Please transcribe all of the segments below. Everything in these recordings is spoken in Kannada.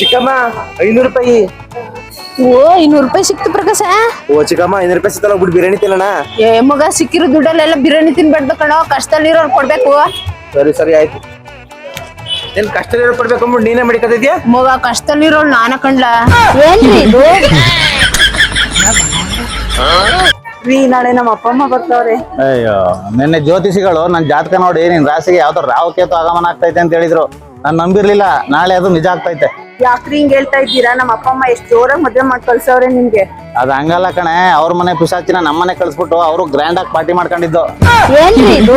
ಚಿಕ್ಕಮ್ಮ ಐನೂರು ರೂಪಾಯಿ. ಓ ಇನ್ನೂರು ರೂಪಾಯಿ ಸಿಕ್ತು ಪ್ರಕಾಶ. ಓ ಚಿಕ್ಕಮ್ಮ ಐನೂರು ರೂಪಾಯಿ ಸಿಕ್ತಲ್ಲ ಬಿಟ್ಟು ಬಿರಿಯಾನಿ ತಿನ್ನೋಣ. ಏ ಮಗ ಸಿಕ್ಕಿರೋ ದುಡ್ಡಲ್ಲೆಲ್ಲ ಬಿರಿಯಾನಿ ತಿನ್ಬಾರ್ದು ಕಣೋ ಕಷ್ಟದಲ್ಲಿರೋರು ಕೊಡ್ಬೇಕು. ಸರಿ ಸರಿ ಆಯ್ತು. ಏನ್ ಕಷ್ಟದಲ್ಲಿ ಕೊಡ್ಬೇಕು ಅಂದ್ಬಿಟ್ಟು ನೀನೇ ಮಡಿಕತಿದ್ಯಾ ಮಗ ಕಷ್ಟದಲ್ಲಿರೋಳು ನಾನ ಕಂಡ್ಲ ಏನ್ರಿ ಇದು? ರೀ ನಾಳೆ ನಮ್ಮ ಅಪ್ಪ ಅಮ್ಮ ಬರ್ತಾವ್ರೆ. ಅಯ್ಯೋ ನಿನ್ನೆ ಜ್ಯೋತಿಷಿಗಳು ನನ್ನ ಜಾತಕ ನೋಡಿ ನಿನ್ ರಾಶಿಗೆ ಯಾವ್ದೋ ರಾವು ಕೇತು ಆಗಮನ ಆಗ್ತೈತೆ ಅಂತ ಹೇಳಿದ್ರು. ನಾನು ನಂಬಿರ್ಲಿಲ್ಲ ನಾಳೆ ಅದು ನಿಜ ಆಗ್ತೈತೆ. ಯಾಕ್ರಿ ಹಿಂಗ್ ಹೇಳ್ತಾ ಇದ್ದೀರಾ? ನಮ್ಮ ಅಪ್ಪ ಅಮ್ಮ ಎಷ್ಟ್ ಜೋರಾಗಿ ಮದ್ವೆ ಮಾಡಿ ಕಳ್ಸವ್ರೆ ನಿಮ್ಗೆ. ಅದ್ ಹಂಗಲ್ಲ ಕಣೆ ಅವ್ರ ಮನೆ ಪಿಸಾಚಿನ ನಮ್ಮ ಮನೆ ಕಳ್ಸ್ಬಿಟ್ಟು ಅವರು ಗ್ರ್ಯಾಂಡ್ ಆಗಿ ಪಾರ್ಟಿ ಮಾಡ್ಕೊಂಡಿದ್ದು. ಏನ್ರಿ ಇದು?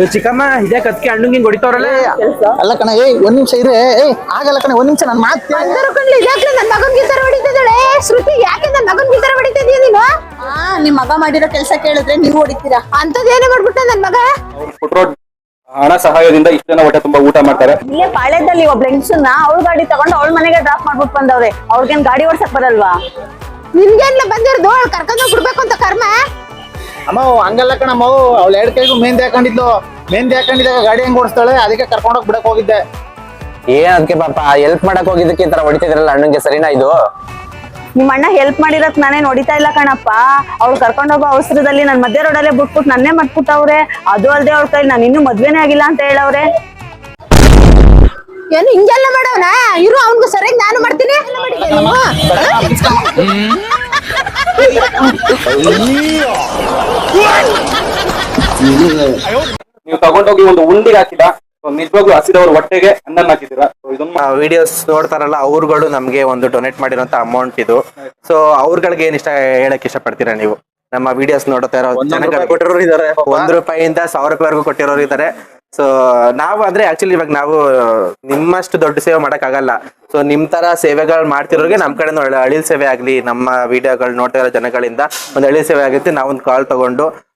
ಏ ಚಿಕ್ಕಮ್ಮ ಇದೇ ಕತ್ಕೆ ಹಣ್ಣು ಹಿಂಗ್ ಹೊಡಿತಾವ್ರಲ್ಲ? ಅಲ್ಲ ಕಣೆ ಏ ಒಂದ್ ನಿಮಿಷ ಇರೇ ಏ ಆಗಲ್ಲ ಕಣೆ ಒಂದ್ ನಿಮಿಷ ನಾನು ಮಾತು ಅಂದರು ಇದಾಕ್ಲೆ ನನ್ನ ಮಗನ್ ಗೀತರ ಹೊಡಿತಿದ್ದಾಳೆ? ಶ್ರುತಿ ಯಾಕೆ ನನ್ನ ಮಗನ್ ಗೀತರ ಹೊಡಿತಿದ್ಯಾ ನೀನು? ನಿಮ್ ಮಗ ಮಾಡಿರೋ ಕೆಲಸ ಕೇಳಿದ್ರೆ ನೀವು ಹೊಡಿತೀರಾ? ಅಂತದೇನು ಮಾಡ್ಬಿಟ್ಟೆ ನನ್ ಮಗ? ಹಣ ಸಹಾಯದಿಂದ ಇಷ್ಟು ಜನ ಹೊಟ್ಟೆ ತುಂಬಾ ಊಟ ಮಾಡ್ತಾರೆ. ಇಲ್ಲೇ ಪಾಳ್ಯದಲ್ಲಿ ಒಬ್ಬ ಹೆಂಗ್ಸನ್ನ ಅವ್ಳ ಗಾಡಿ ತಗೊಂಡು ಅವ್ಳ ಮನೆಗೆ ಡ್ರಾಪ್ ಮಾಡ್ಬಿಟ್ಟು ಬಂದವ್ರೆ. ಅವ್ರಿಗೇನ್ ಗಾಡಿ ಓಡ್ಸಕ್ ಬರಲ್ವಾ? ನಿನ್ಗೇನ್ಲ ಬಂದಿರೋದು? ಅವ್ಳು ಕರ್ಕೊಂಡು ಬಿಡ್ಬೇಕು ಅಂತ ಕರ್ಮ? ಅಮ್ಮ ಹಂಗಲ್ಲ ಕಣಮ್ಮ ಅವ್ಳು ಎರಡ್ ಕೈಗೂ ಮೆಹಂದಿ ಹಾಕೊಂಡಿದ್ದು ಮೆಹಂದಿ ಹಾಕೊಂಡಿದ್ದಾಗ ಗಾಡಿ ಹೆಂಗ್ ಓಡಿಸ್ತಾಳೆ? ಅದಕ್ಕೆ ಕರ್ಕೊಂಡೋಗಿ ಬಿಡಕ್ ಹೋಗಿದ್ದೆ. ಏನ್ ಅದಕ್ಕೆ ಪಾಪ? ಹೆಲ್ಪ್ ಮಾಡಕ್ ಹೋಗಿದ್ದಕ್ಕೆ ಈ ತರ ಹೊಡಿತಿದ್ರಲ್ಲ ಅಣ್ಣಂಗೆ ಸರಿನಾ ಇದು? ನಿಮ್ ಅಣ್ಣ ಹೆಲ್ಪ್ ಮಾಡಿರಕ್ ನಾನೇ ನೋಡಿತಾ ಇಲ್ಲ ಕಣಪ್ಪ. ಅವ್ಳು ಕರ್ಕೊಂಡೋಗೋ ಅವಸರದಲ್ಲಿ ನನ್ ಮಧ್ಯ ರೋಡಲ್ಲೇ ಬಿಟ್ಬಿಟ್ಟು ನನ್ನೇ ಮಟ್ಬಿಟ್ಟವ್ರೆ ಅದು ಅಲ್ದೆ ಅವ್ಳ ಕೈ ನಾನು ಇನ್ನೂ ಮದ್ವೆನೇ ಆಗಿಲ್ಲ ಅಂತ ಹೇಳವ್ರೆ. ಏನು ಹಿಂಗೆಲ್ಲ ಮಾಡವನ? ಇರು ಅವ್ನಿಗೂ ಸರಿಯಾಗಿ ನಾನು ಮಾಡ್ತೀನಿ. ನೀವು? ತಗೊಂಡೋಗಿ ಒಂದು ಉಂಡಿಗೆ So, ನಿಜವಾಗ್ಲೂ ಹಸಿದವ್ರ ಹೊಟ್ಟೆಗೆ ಅನ್ನ ಹಾಕಿದ್ದೀರಾ? ಇದನ್ನ ವಿಡಿಯೋಸ್ ನೋಡ್ತಾರಲ್ಲ ಅವ್ರುಗಳು ನಮ್ಗೆ ಒಂದು ಡೊನೇಟ್ ಮಾಡಿರೋಂತ ಅಮೌಂಟ್ ಇದು. ಸೊ ಅವ್ರಗಳಿಗೆ ಏನ್ ಇಷ್ಟ ಹೇಳಕ್ ಇಷ್ಟಪಡ್ತೀರಾ ನೀವು? ನಮ್ಮ ವಿಡಿಯೋಸ್ ನೋಡ್ತಾ ಇರೋ ಜನಗಳು. ಕೊಟ್ಟಿರೋರು ಇದಾರೆ ಒಂದ್ ರೂಪಾಯಿಂದ ಸಾವಿರ ರೂಪಾಯಿವರೆಗೂ ಕೊಟ್ಟಿರೋರು ಇದಾರೆ. ಸೊ ನಾವು ಅಂದ್ರೆ ಆಕ್ಚುಲಿ ಇವಾಗ ನಾವು ನಿಮ್ಮಷ್ಟು ದೊಡ್ಡ ಸೇವೆ ಮಾಡಕ್ ಆಗಲ್ಲ ಸೊ ನಿಮ್ ತರ ಸೇವೆಗಳು ಮಾಡ್ತಿರೋರಿಗೆ ನಮ್ ಕಡೆ ಅಳಿಲ್ ಸೇವೆ ಆಗ್ಲಿ ನಮ್ಮ ವಿಡಿಯೋಗಳು ನೋಡ್ತಾ ಇರೋ ಜನಗಳಿಂದ ಒಂದು ಅಳಿಲ್ ಸೇವೆ ಆಗುತ್ತೆ. ನಾವೊಂದು ಒಂದು ಕಾಲ್ ತಗೊಂಡು